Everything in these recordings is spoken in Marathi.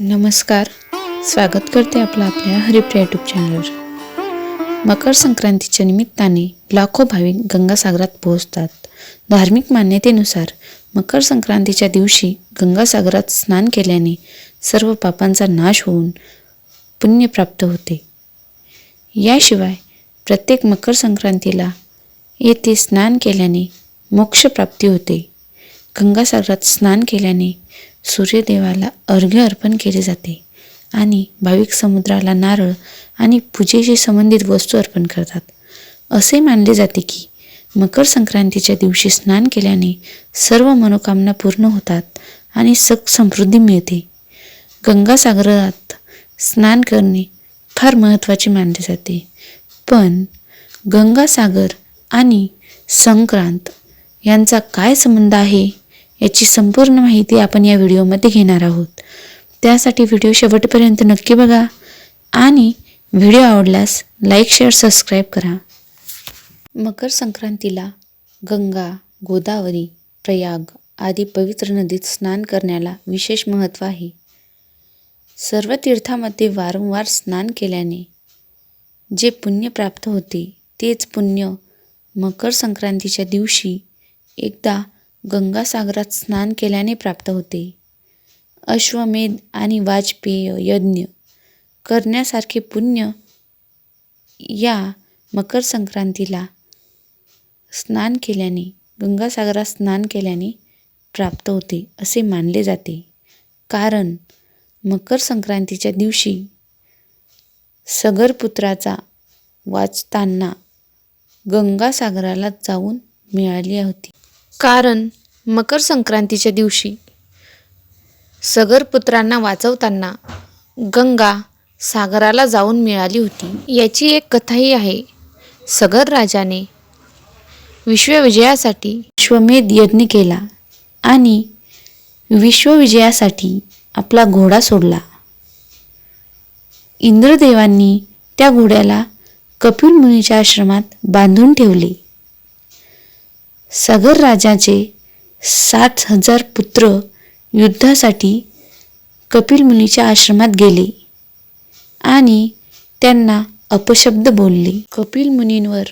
नमस्कार. स्वागत करते आपलं आपल्या हरिप्रिया यूट्यूब चॅनलवर मकर संक्रांतीच्या निमित्ताने लाखो भाविक गंगासागरात पोहोचतात. धार्मिक मान्यतेनुसार मकर संक्रांतीच्या दिवशी गंगासागरात स्नान केल्याने सर्व पापांचा नाश होऊन पुण्य प्राप्त होते. याशिवाय प्रत्येक मकर संक्रांतीला येथे स्नान केल्याने मोक्षप्राप्ती होते. गंगासागरात स्नान केल्याने सूर्यदेवाला अर्घ्य अर्पण केले जाते आणि भाविक समुद्राला नारळ आणि पूजेशी संबंधित वस्तू अर्पण करतात. असे मानले जाते की मकर संक्रांतीच्या दिवशी स्नान केल्याने सर्व मनोकामना पूर्ण होतात आणि सख समृद्धी मिळते. गंगासागरात स्नान करणे फार महत्त्वाचे मानले जाते. पण गंगासागर आणि संक्रांत यांचा काय संबंध आहे? याची संपूर्ण माहिती आपण या व्हिडिओमध्ये घेणार आहोत. त्यासाठी व्हिडिओ शेवटपर्यंत नक्की बघा आणि व्हिडिओ आवडल्यास लाईक शेअर सबस्क्राईब करा. मकर संक्रांतीला गंगा गोदावरी प्रयाग आदी पवित्र नदीत स्नान करण्याला विशेष महत्त्व आहे. सर्व तीर्थामध्ये वारंवार स्नान केल्याने जे पुण्य प्राप्त होते तेच पुण्य मकर संक्रांतीच्या दिवशी एकदा गंगासागरात स्नान केल्याने प्राप्त होते. अश्वमेध आणि वाजपेय यज्ञ करण्यासारखे पुण्य या मकर संक्रांतीला स्नान केल्याने गंगासागरात स्नान केल्याने प्राप्त होते असे मानले जाते. कारण मकर संक्रांतीच्या दिवशी सगरपुत्राचा वाचताना गंगासागराला जाऊन मिळाली होती. कारण मकर संक्रांतीच्या दिवशी सगरपुत्रांना वाचवताना गंगा सागराला जाऊन मिळाली होती. याची एक कथाही आहे. सगर राजाने विश्वविजयासाठी विश्वमेध यज्ञ केला आणि विश्वविजयासाठी आपला घोडा सोडला. इंद्रदेवांनी त्या घोड्याला कपिल मुनीच्या आश्रमात बांधून ठेवले. सागर राजाचे सात हजार पुत्र युद्धासाठी कपिल मुनीच्या आश्रमात गेले आणि त्यांना अपशब्द बोलले. कपिल मुनींवर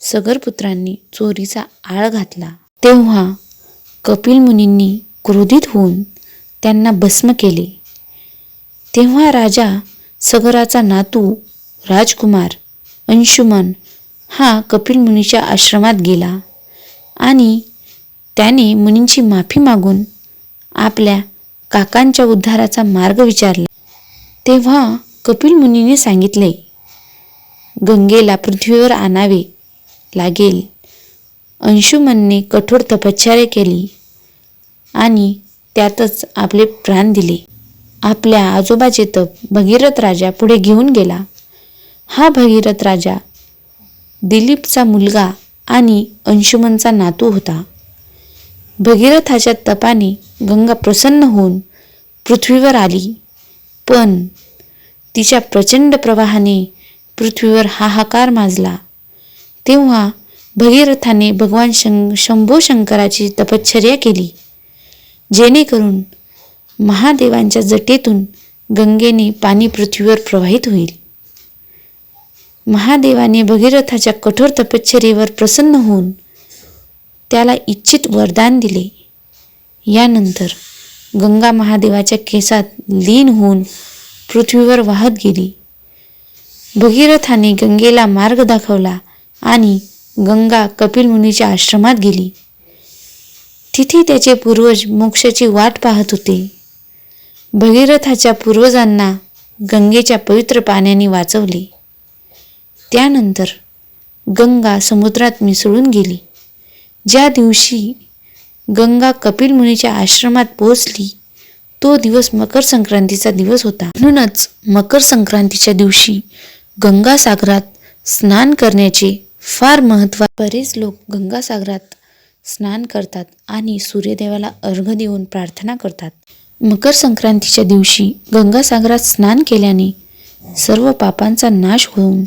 सगरपुत्रांनी चोरीचा आळ घातला. तेव्हा कपिल मुनींनी क्रोधित होऊन त्यांना भस्म केले. तेव्हा राजा सगराचा नातू राजकुमार अंशुमन हा कपिल मुनीच्या आश्रमात गेला. आणि त्याने मुनींची माफी मागून आपल्या काकांच्या उद्धाराचा मार्ग विचारला. तेव्हा कपिल मुनीने सांगितले गंगेला पृथ्वीवर आणावे लागेल. अंशुमनने कठोर तपश्चर्या केली आणि त्यातच आपले प्राण दिले. आपल्या आजोबाचे तप भगीरथ राजा पुढे घेऊन गेला. हा भगीरथ राजा दिलीपचा मुलगा आणि अंशुमनचा नातू होता. भगीरथाच्या तपाने गंगा प्रसन्न होऊन पृथ्वीवर आली. पण तिच्या प्रचंड प्रवाहाने पृथ्वीवर हाहाकार माजला. तेव्हा भगीरथाने भगवान शं शंभो शंकराची तपश्चर्या केली. जेणेकरून महादेवांच्या जटेतून गंगेने पाणी पृथ्वीवर प्रवाहित होईल. महादेवाने भगीरथाच्या कठोर तपश्चर्येवर प्रसन्न होऊन त्याला इच्छित वरदान दिले. यानंतर गंगा महादेवाच्या केसात लीन होऊन पृथ्वीवर वाहत गेली. भगीरथाने गंगेला मार्ग दाखवला आणि गंगा कपिल मुनीच्या आश्रमात गेली. तिथे त्याचे पूर्वज मोक्षाची वाट पाहत होते. भगीरथाच्या पूर्वजांना गंगेच्या पवित्र पाण्याने वाचवले. त्यानंतर गंगा समुद्रात मिसळून गेली. ज्या दिवशी गंगा कपिल मुनीच्या आश्रमात पोहोचली तो दिवस मकर संक्रांतीचा दिवस होता. म्हणूनच मकर संक्रांतीच्या दिवशी गंगासागरात स्नान करण्याचे फार महत्त्व बरेच लोक गंगासागरात स्नान करतात आणि सूर्यदेवाला अर्घ देऊन प्रार्थना करतात. मकर संक्रांतीच्या दिवशी गंगासागरात स्नान केल्याने सर्व पापांचा नाश होऊन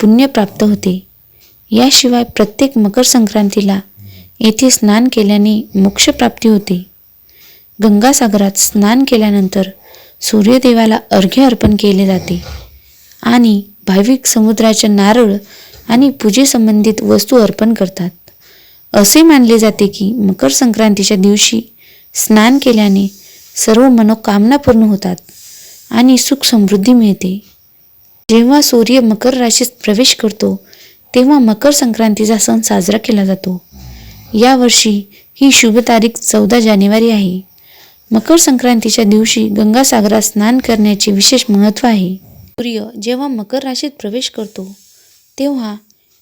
पुण्य प्राप्त होते. याशिवाय प्रत्येक मकर संक्रांतीला येथे स्नान केल्याने मोक्षप्राप्ती होते. गंगासागरात स्नान केल्यानंतर सूर्यदेवाला अर्घ्य अर्पण केले जाते आणि भाविक समुद्राच्या नारळ आणि पूजेसंबंधित वस्तू अर्पण करतात. असे मानले जाते की मकर संक्रांतीच्या दिवशी स्नान केल्याने सर्व मनोकामना पूर्ण होतात आणि सुख समृद्धी मिळते. जेव्हा सूर्य मकर राशीत प्रवेश करतो तेव्हा मकर संक्रांतीचा सण साजरा केला जातो. यावर्षी ही शुभ तारीख चौदा जानेवारी आहे. मकर संक्रांतीच्या दिवशी गंगासागरात स्नान करण्याचे विशेष महत्त्व आहे. सूर्य जेव्हा मकर राशीत प्रवेश करतो तेव्हा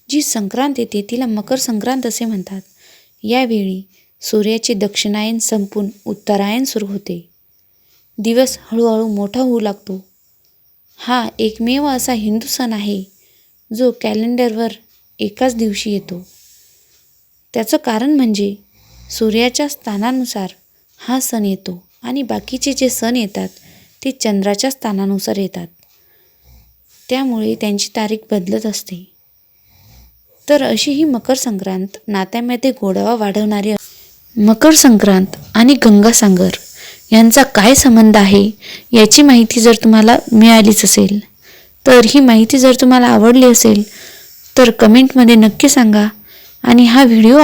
जी संक्रांत येते तिला मकर संक्रांत असे म्हणतात. यावेळी सूर्याचे दक्षिणायन संपून उत्तरायण सुरू होते. दिवस हळूहळू मोठा होऊ लागतो. हा एकमेव असा हिंदू सण आहे जो कॅलेंडरवर एकाच दिवशी येतो. त्याचं कारण म्हणजे सूर्याच्या स्थानानुसार हा सण येतो आणि बाकीचे जे सण येतात ते चंद्राच्या स्थानानुसार येतात. त्यामुळे त्यांची तारीख बदलत असते. तर अशी ही मकर संक्रांत नात्यामध्ये गोडावा वाढवणारी मकर संक्रांत आणि गंगासागर यांचा काय संबंध आहे? याची माहिती जर तुम्हाला मिळालीच असेल तर ही माहिती जर तुम्हाला आवडली असेल तर कमेंटमध्ये नक्की सांगा. आणि हा व्हिडिओ